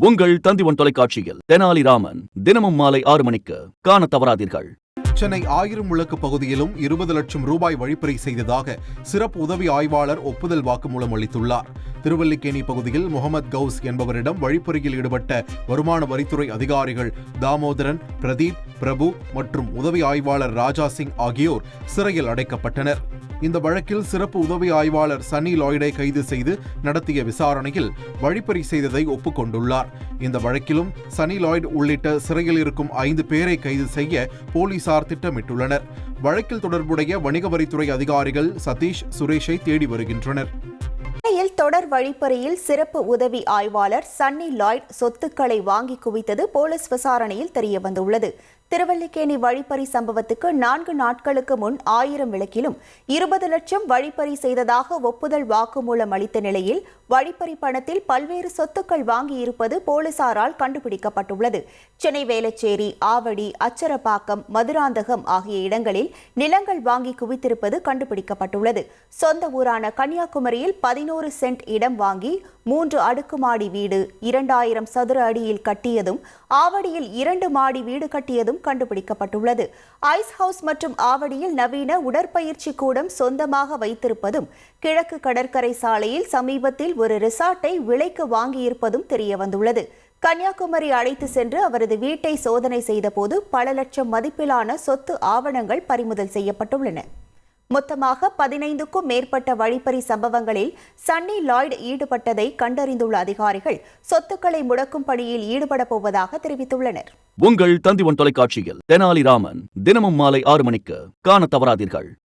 உங்கள் தந்திவன் தொலைக்காட்சியில் தெனாலிராமன் தினமும் மாலை ஆறு மணிக்கு காண தவறாதீர்கள். சென்னை ஆயிரம் விளக்கு பகுதியிலும் இருபது லட்சம் ரூபாய் வழிப்பறை செய்ததாக சிறப்பு உதவி ஆய்வாளர் ஒப்புதல் வாக்குமூலம் அளித்துள்ளார். திருவல்லிக்கேணி பகுதியில் முகமது கவுஸ் என்பவரிடம் வழிப்பறியில் ஈடுபட்ட வருமான வரித்துறை அதிகாரிகள் தாமோதரன் பிரதீப் பிரபு மற்றும் உதவி ஆய்வாளர் ராஜா சிங் ஆகியோர் சிறையில் அடைக்கப்பட்டனர். இந்த வழக்கில் சிறப்பு உதவி ஆய்வாளர் சன்னி லாய்டை கைது செய்து நடத்திய விசாரணையில் வழிப்பறி செய்ததை ஒப்புக்கொண்டுள்ளார். இந்த வழக்கிலும் சனி லாய்டு உள்ளிட்ட சிறையில் இருக்கும் ஐந்து பேரை கைது செய்ய போலீசார் திட்டமிட்டுள்ளனர். வழக்கில் தொடர்புடைய வணிக வரித்துறை அதிகாரிகள் சதீஷ் சுரேஷை தேடி வருகின்றனர். சென்னையில் தொடர் வழிப்பறியில் சிறப்பு உதவி ஆய்வாளர் சன்னி லாய்ட் சொத்துக்களை வாங்கி குவித்தது போலீஸ் விசாரணையில் தெரியவந்துள்ளது. திருவல்லிக்கேணி வழிப்பறி சம்பவத்துக்கு நான்கு நாட்களுக்கு முன் ஆயிரம் விளக்கிலும் இருபது லட்சம் வழிப்பறி செய்ததாக ஒப்புதல் வாக்குமூலம் அளித்த நிலையில் வழிப்பறி பணத்தில் பல்வேறு சொத்துக்கள் வாங்கியிருப்பது போலீசாரால் கண்டுபிடிக்கப்பட்டுள்ளது. சென்னை வேளச்சேரி ஆவடி அச்சரப்பாக்கம் மதுராந்தகம் ஆகிய இடங்களில் நிலங்கள் வாங்கி குவித்திருப்பது கண்டுபிடிக்கப்பட்டுள்ளது. சொந்த ஊரான கன்னியாகுமரியில் பதினோரு சென்ட் இடம் வாங்கி மூன்று அடுக்குமாடி வீடு இரண்டாயிரம் சதுர அடியில் கட்டியதும் ஆவடியில் இரண்டு மாடி வீடு கட்டியதும் கண்டுபிடிக்கப்பட்டுள்ளது. ஐஸ் ஹவுஸ் மற்றும் ஆவடியில் நவீன உடற்பயிற்சி கூடம் சொந்தமாக வைத்திருப்பதும் கிழக்கு கடற்கரை சாலையில் சமீபத்தில் ஒரு ரிசார்ட்டை விலைக்கு வாங்கியிருப்பதும் தெரியவந்துள்ளது. கன்னியாகுமரி அழைத்து சென்று அவரது வீட்டை சோதனை செய்தபோது பல லட்சம் மதிப்பிலான சொத்து ஆவணங்கள் பறிமுதல் செய்யப்பட்டுள்ளன. மொத்தமாக பதினைந்துக்கும் மேற்பட்ட வழிப்பறி சம்பவங்களில் சன்னி லாய்டு ஈடுபட்டதை கண்டறிந்துள்ள அதிகாரிகள் சொத்துக்களை முடக்கும் பணியில் ஈடுபட போவதாக தெரிவித்துள்ளனர். உங்கள் தந்திவன் தொலைக்காட்சியில் தெனாலிராமன் தினமும் மாலை ஆறு மணிக்கு காண தவறாதீர்கள்.